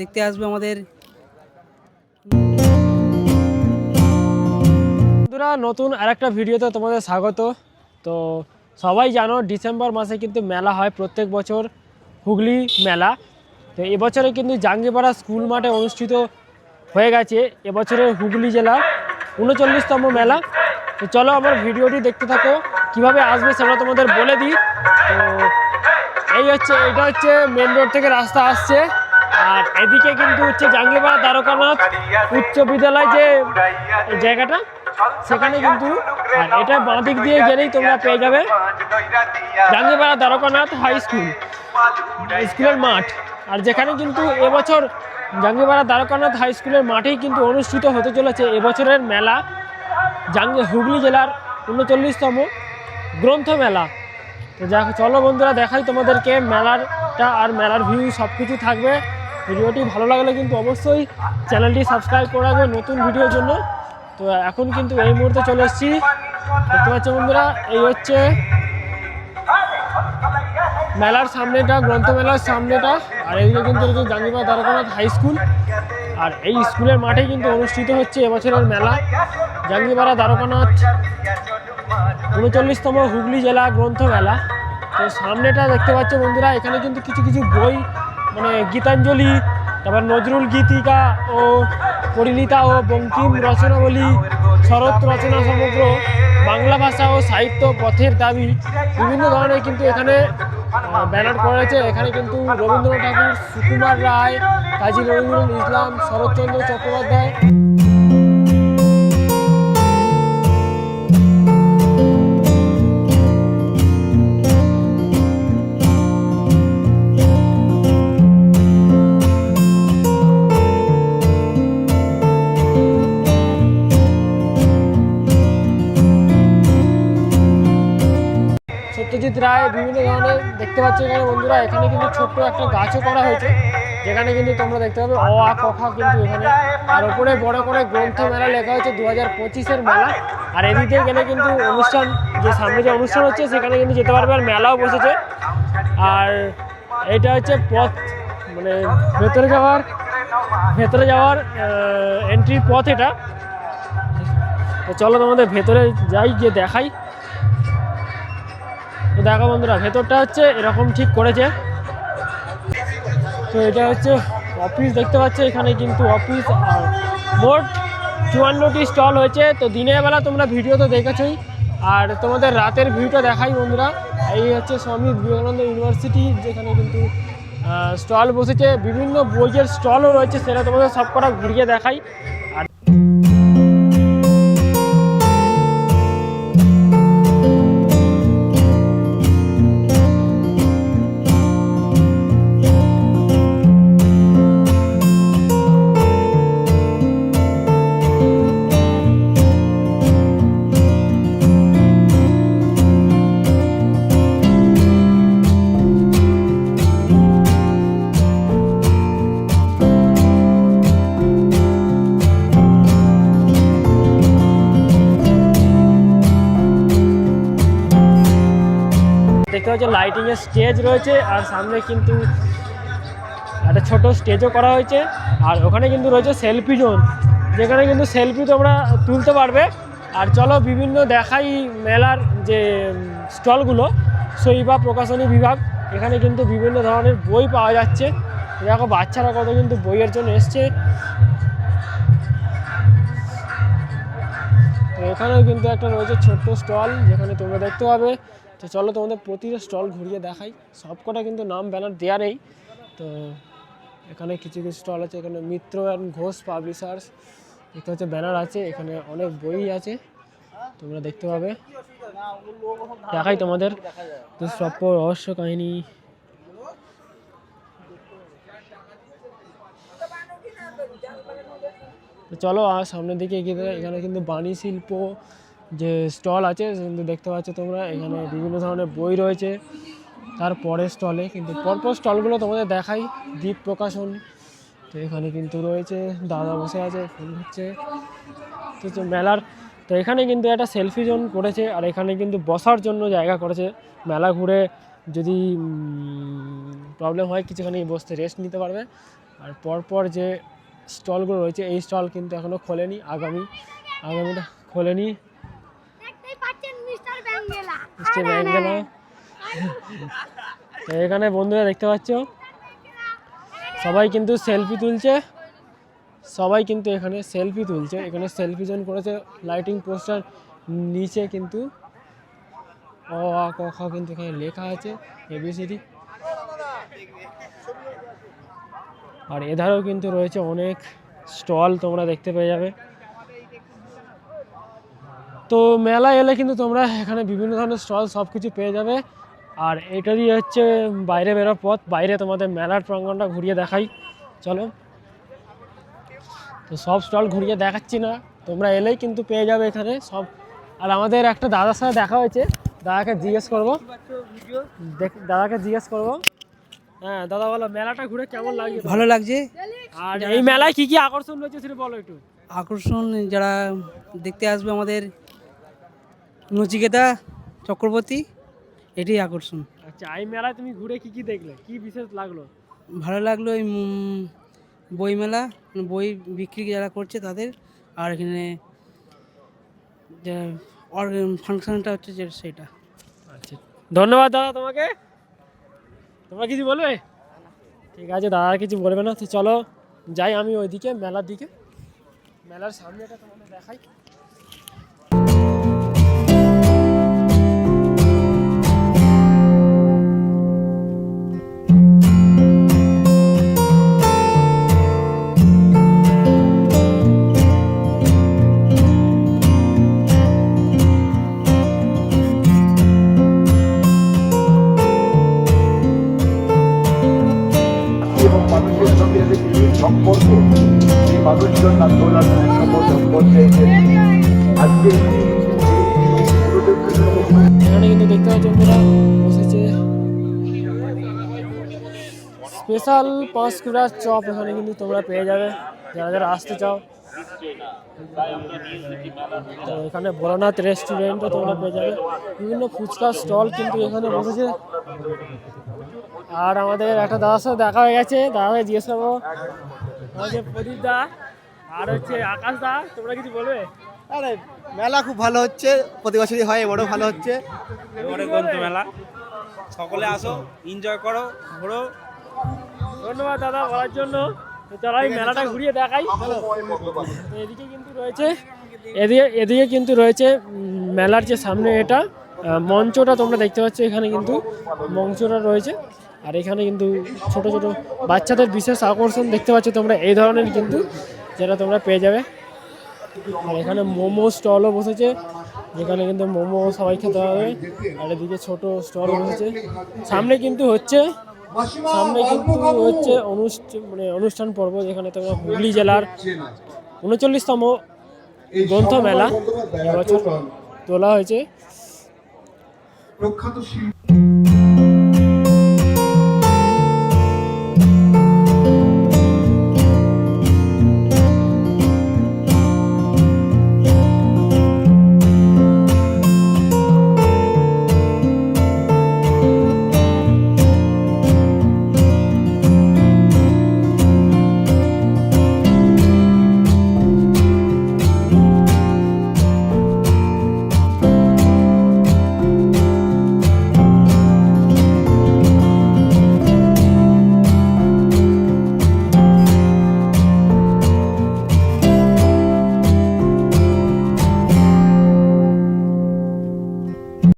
দেখতে আসবে আমাদের। বন্ধুরা, নতুন আরেকটা ভিডিওতে তোমাদের স্বাগত। তো সবাই জানো, ডিসেম্বর মাসে কিন্তু মেলা হয় প্রত্যেক বছর, হুগলি মেলা। তো এবছরে কিন্তু জাঙ্গিপাড়া স্কুল মাঠে অনুষ্ঠিত হয়ে গেছে এবছরের হুগলি জেলা উনচল্লিশতম মেলা। তো চলো আমার ভিডিওটি দেখতে থাকো, কীভাবে আসবে সেটা তোমাদের বলে দিই। তো এই হচ্ছে, এটা হচ্ছে মেন রোড থেকে রাস্তা আসছে। আর এদিকে কিন্তু হচ্ছে জাঙ্গিপাড়া দ্বারকানাথ, উচ্চ বিদ্যালয় যে জায়গাটা, সেখানে কিন্তু এটা বাঁ দিক দিয়ে গেলেই তোমরা পেয়ে যাবে জাঙ্গিপাড়া দ্বারকানাথ হাই স্কুল, স্কুলের মাঠ। আর যেখানে কিন্তু এবছর জাঙ্গিপাড়া দ্বারকানাথ হাই স্কুলের মাঠেই কিন্তু অনুষ্ঠিত হতে চলেছে এবছরের মেলা, জাঙ্গি হুগলি জেলার উনচল্লিশতম গ্রন্থ মেলা তো যাক, চলো বন্ধুরা, দেখাই তোমাদেরকে মেলারটা আর মেলার ভিউ সব কিছু থাকবে। ভিডিওটি ভালো লাগলে কিন্তু অবশ্যই চ্যানেলটি সাবস্ক্রাইব করে রাখবে নতুন ভিডিওর জন্য। তো এখন কিন্তু এই মুহূর্তে চলে এসেছি। দেখতে পাচ্ছ বন্ধুরা, এই হচ্ছে মেলার সামনেটা, গ্রন্থমেলার সামনেটা। আর এইদিকে কিন্তু রয়েছে জাঙ্গিপাড়া দ্বারকানাথ হাই স্কুল। আর এই স্কুলের মাঠেই কিন্তু অনুষ্ঠিত হচ্ছে এবছরের মেলা। জাঙ্গিবাড়া দ্বারকানাথ উনচল্লিশতম হুগলি জেলা গ্রন্থ মেলা তো সামনেটা দেখতে পাচ্ছ বন্ধুরা, এখানে কিন্তু কিছু কিছু বই মানে গীতাঞ্জলি, তারপর নজরুল গীতিকা ও পরিণীতা ও বঙ্কিম রচনাবলী, শরৎ রচনা সমগ্র বাংলা ভাষা ও সাহিত্য পথের দাবি। বিভিন্ন ধরনের কিন্তু এখানে ব্যানার করা হয়েছে। এখানে কিন্তু রবীন্দ্রনাথ ঠাকুর, সুকুমার রায়, কাজী নজরুল ইসলাম, শরৎচন্দ্র চট্টোপাধ্যায় সত্যজিৎ রায়, বিভিন্ন ধরনের দেখতে পাচ্ছ এখানে বন্ধুরা, এখানে কিন্তু ছোট্ট একটা গাছও করা হয়েছে, যেখানে কিন্তু তোমরা দেখতে পাবে অ, আ, ক, খ কিন্তু এখানে। আর ওপরে বড় করে গ্রন্থ মেলা লেখা হচ্ছে দু হাজার পঁচিশের মেলা। আর এদিকে গেলে কিন্তু অনুষ্ঠান, যে সামনে যে অনুষ্ঠান হচ্ছে, সেখানে কিন্তু যেতে পারবে আর মেলাও বসেছে। আর এটা হচ্ছে পথ মানে ভেতরে যাওয়ার ভেতরে যাওয়ার এন্ট্রি পথ এটা। তো চলো তোমাদের ভেতরে যাই, গিয়ে দেখাই। দেখো বন্ধুরা, ভেতরটা হচ্ছে এরকম ঠিক করেছে। তো এটা হচ্ছে অফিস দেখতে পাচ্ছ এখানে কিন্তু অফিস আর মোট চুয়ান্নটি স্টল হয়েছে। তো দিনের বেলা তোমরা ভিডিও তো দেখেছোই। আর তোমাদের রাতের ভিউটা দেখাই বন্ধুরা। এই হচ্ছে স্বামী বিবেকানন্দ ইউনিভার্সিটি, যেখানে কিন্তু স্টল বসেছে। বিভিন্ন বইয়ের স্টলও রয়েছে, সেটা তোমাদের সব কটা ঘুরিয়ে দেখাই। আর দেখতে পাচ্ছ লাইটিং এর স্টেজ রয়েছে, আর সামনে কিন্তু একটা ছোট স্টেজও করা হয়েছে, আর ওখানে কিন্তু রয়েছে সেলফি জোন যেখানে কিন্তু সেলফি তোমরা তুলতে পারবে। আর চলো বিভিন্ন দেখাই মেলার যে স্টলগুলো শৈবা প্রকাশনী বিভাগ, এখানে কিন্তু বিভিন্ন ধরনের বই পাওয়া যাচ্ছে। দেখো, বাচ্চারা কত কিন্তু বইয়ের জন্য এসছে। এখানেও কিন্তু একটা রয়েছে ছোট্ট স্টল যেখানে তোমরা দেখতে পাবে। তো চলো তোমাদের প্রতিটা স্টল ঘুরিয়ে দেখাই। সবকটা কিন্তু নাম ব্যানার দেওয়া নেই। তো এখানে কিছু কিছু স্টল আছে, এখানে মিত্র অ্যান্ড ঘোষ পাবলিশার্স দেখতে হচ্ছে ব্যানার আছে, এখানে অনেক বই আছে, তোমরা দেখতে পাবে। দেখাই তোমাদের দুষ্প্রাপ্য রহস্য কাহিনী। তো চলো আর সামনের দিকে এগিয়ে। এখানে কিন্তু বাণী শিল্প যে স্টল আছে, কিন্তু দেখতে পাচ্ছ তোমরা, এখানে বিভিন্ন ধরনের বই রয়েছে। তারপরে স্টলে, কিন্তু পরপর স্টলগুলো তোমাদের দেখাই দ্বীপ প্রকাশন। তো এখানে কিন্তু রয়েছে, দাদা বসে আছে ফোন হচ্ছে তো মেলার, তো এখানে কিন্তু একটা সেলফি জোন করেছে, আর এখানে কিন্তু বসার জন্য জায়গা করেছে। মেলা ঘুরে যদি প্রবলেম হয়, কিছুখানি বসতে রেস্ট নিতে পারবে। আর পরপর যে স্টলগুলো রয়েছে, এই স্টল কিন্তু এখনও খোলেনি। আগামী, আগামীটা খোলেনি। এখানে। বন্ধুরা দেখতে পাচ্ছ? সবাই কিন্তু সেলফি তুলছে। সবাই কিন্তু এখানে সেলফি তুলছে। এখানে সেলফি জোন করেছে। লাইটিং পোস্টার নিচে কিন্তু অ, আ, ক, খ কিন্তু এখানে লেখা আছে। এবিসিডি আর এধারেও কিন্তু রয়েছে অনেক স্টল, তোমরা দেখতে পেয়ে যাবে। তো মেলা এলে কিন্তু তোমরা এখানে বিভিন্ন ধরনের স্টল সব কিছু পেয়ে যাবে। আর এটা দিয়ে হচ্ছে বাইরে বেরোর পথ। বাইরে তোমাদের মেলার প্রাঙ্গণটা ঘুরিয়ে দেখাই। চলো। তো সব স্টল ঘুরিয়ে দেখাচ্ছি না। তোমরা এলেই কিন্তু পেয়ে যাবে এখানে সব। আর আমাদের একটা দাদার সাথে দেখা হয়েছে। দাদাকে জিজ্ঞেস করব। দেখ দাদাকে জিজ্ঞেস করব। হ্যাঁ দাদা বলো মেলাটা ঘুরে কেমন লাগছে? ভালো লাগছে। আর এই মেলায় কি কি আকর্ষণ রয়েছে সেটা বলো একটু। আকর্ষণ যারা দেখতে আসবে আমাদের নচিকেতা চক্রবর্তী এটাই আকর্ষণ। আচ্ছা এই মেলায় তুমি ঘুরে কি কি দেখলে? কি বিশেষ লাগল? ভালো লাগল এই বইমেলা বই বিক্রি যারা করছে তাদের আর এখানে ফাংশনটা হচ্ছে যে সেটা। আচ্ছা ধন্যবাদ দাদা তোমাকে। তোমরা কিছু বলবে? ঠিক আছে দাদা কিছু বলবে না। তো চলো যাই আমি ওইদিকে মেলার দিকে। মেলার সামনেটা তোমাদের দেখাই। এই মানুষজন সম্পর্ক আজকে এখানে কিন্তু দেখতে পাচ্ছ বসেছে স্পেশাল পাঁচ পাঁশকুড়ার চপ এখানে কিন্তু তোমরা পেয়ে যাবে। যারা যারা আসতে চাও তো এখানে ভোলানাথ রেস্টুরেন্টও তোমরা পেয়ে যাবে। বিভিন্ন ফুচকার স্টল কিন্তু এখানে বসেছে। আর আমাদের একটা দাদার সাথে দেখা হয়ে গেছে। দাদাকে জিজ্ঞেস করব। আমাদের প্রদীপ দা আর হচ্ছে আকাশ দা তোমরা কিছু বলবে? আরে মেলা খুব ভালো হচ্ছে। প্রতি বছরই হয় এবারও ভালো হচ্ছে। এবারে গ্রন্থ মেলা। সকলে আসো এনজয় করো ঘোরো। ধন্যবাদ দাদা বলার জন্য। মেলাটা ঘুরিয়ে দেখাই। এদিকে কিন্তু রয়েছে এদিকে এদিকে কিন্তু রয়েছে মেলার যে সামনে এটা মঞ্চটা তোমরা দেখতে পাচ্ছ এখানে কিন্তু মঞ্চটা রয়েছে। আর এখানে কিন্তু ছোট ছোট বাচ্চাদের বিশেষ আকর্ষণ দেখতে পাচ্ছ তোমরা এই ধরনের কিন্তু যেটা তোমরা পেয়ে যাবে। আর এখানে মোমো স্টলও বসেছে যেখানে কিন্তু মোমো সবাই খেতে হবে আর এদিকে ছোট স্টল বসেছে। সামনে কিন্তু হচ্ছে সামনে কিন্তু হচ্ছে অনুষ্ঠান মানে অনুষ্ঠান পর্ব যেখানে তোমার হুগলি জেলার উনচল্লিশতম গ্রন্থমেলা এবছর তোলা হয়েছে। প্রখ্যাত শিল্পী